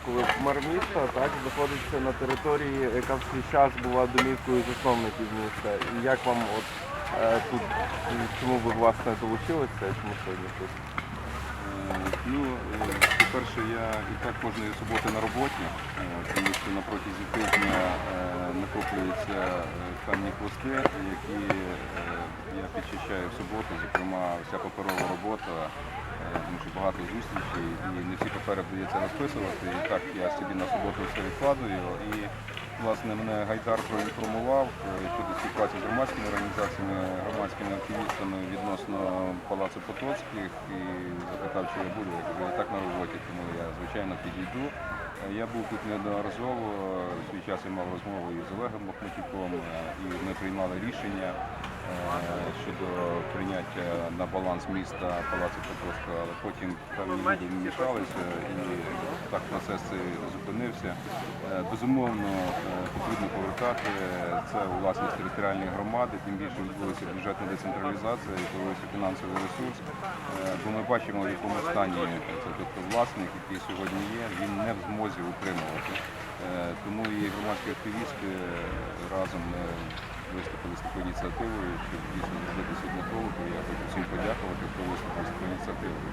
Коли мер міста так знаходиться на території, яка в свій час була домівкою засновників міста. І як вам от е, тут чому ви власне долучилися? Чому сьогодні тут? Е, Ну, е, по-перше, я і так кожної суботи на роботі, е, тому що на протязі тижня накоплюються певні хвости, які суботу, зокрема вся паперова робота, е, тому що багато зустрічей і не всі папери вдається розписувати. І так я собі на суботу все відкладую. І власне мене Гайдар проінформував е, щодо співпраці з громадськими організаціями, громадськими активістами відносно Палацу Потоцьких і запитав, чи я буду. Я кажу, я так на роботі, тому я звичайно підійду. Е, Я був тут неодноразово, свій час я мав розмову із Олегом Бахматюком, е, і ми приймали рішення щодо прийняття на баланс міста Палацу Потоцького, але потім певні люди вмішалися і так процес цей зупинився. Е, Безумовно, е, потрібно повертати це у власність територіальної громади, тим більше відбулася бюджетна децентралізація і появився фінансовий ресурс. Е, Бо ми бачимо, в якому стані це тобто власник, який сьогодні є, він не в змозі утримувати. Е, Тому і громадські активісти е, разом е, виступили з такою ініціативою, щоб дійсно зробити сьогодні толку. Я хочу всім подякувати, хто виступив з такою ініціативою.